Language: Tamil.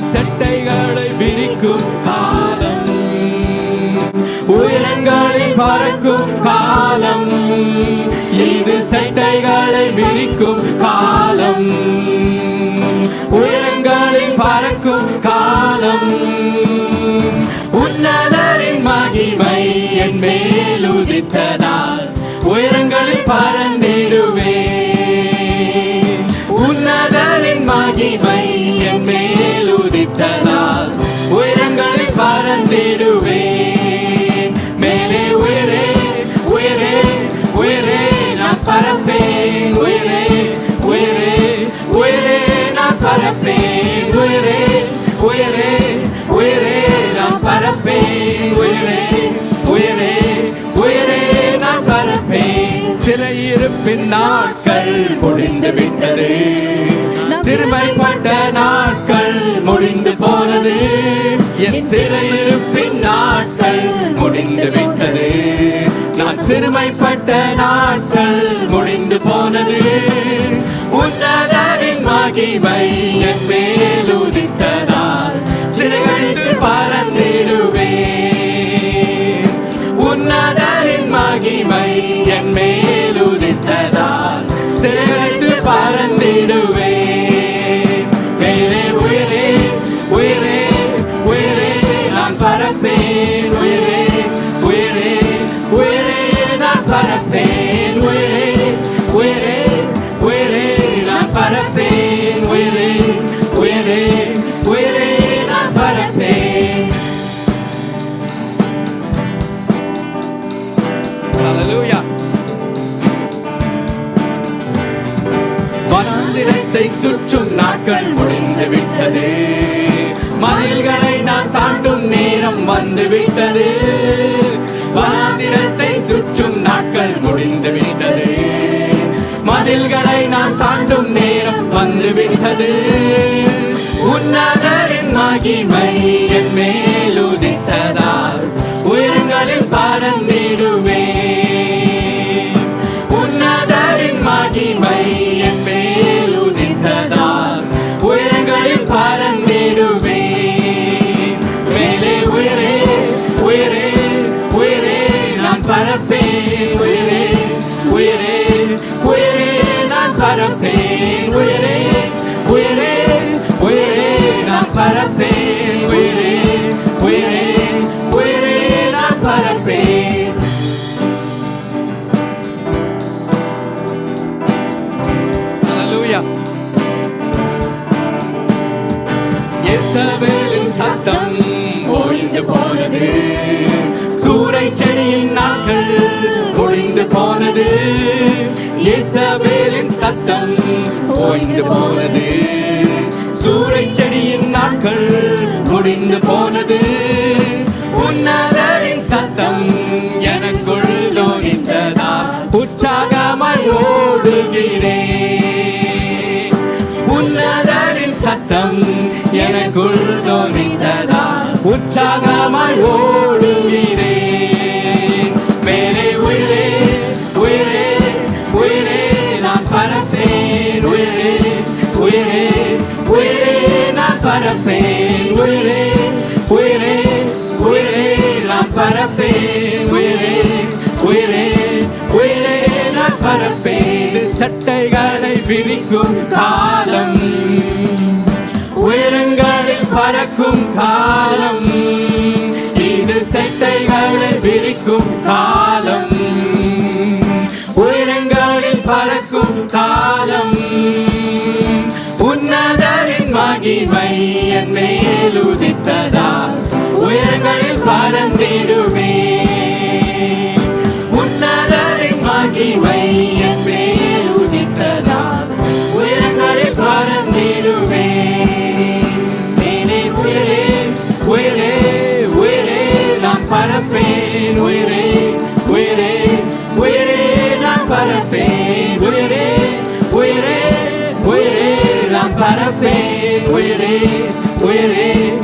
செட்டைகளை விரிக்கும் காலம். உயரங்களில் பறக்கும் காலம். இது செட்டைகளை விரிக்கும் காலம். உயரங்களில் பறக்கும் காலம். உன்னதரின் மகிமை என் மேல் உதித்ததால் உயரங்களில் பறந்திடுவே உன்னதரின் மகிமை என் மேல் உதித்ததால் உயரங்களில் பறந்திடுவே என் சிறையிருப்பின் நாட்கள் முடிந்து விட்டது. நான் சிறுமைப்பட்ட நாட்கள் முடிந்து போனது. உன்னதரின் மகிமை என் மேல் சுற்றும் நாட்கள் முடிந்து விட்டது விட்டது. வனாந்திரத்தை சுற்றும் நாட்கள் முடிந்து விட்டது. மதில்களை நான் தாண்டும் நேரம் வந்து விட்டது. உன்னதரின் மகிமை என் மேலுதித்ததால் எசபேலின் சத்தம் ஒழிந்து போனது. சூறை செடியின் நாட்கள் ஒழிந்து போனது. எசபேலின் சத்தம் ஒழிந்து போனது. சூறை செடியின் நாட்கள் ஒழிந்து போனது. சத்தம் எனக்குள் தோன்றித்ததா? உற்சாகமாய் ஓடுகிறேன் மேலே உயிரே உயிரே உயிரே நான் பரப்பேன். உயிரே உயிரே உயிரே நான் பரப்பேன். உயிரே உயிரே உயிரே நான் பரப்பேன். உயிரே உயிரே உயிரே நான் பரப்பேன். சட்டைகளை விரிக்கும் காலம் பிறக்கும் காலம். இது செட்டைகளை விரிக்கும் காலம். உயிரங்களில் பறக்கும் காலம். உன்னதரின் மகிமை என் மேலுதித்ததா உயிரங்களில் பறந்திடுவே உன்னதரின் மகிமை para pe nuere nuere nuere la para pe nuere nuere nuere la para pe nuere nuere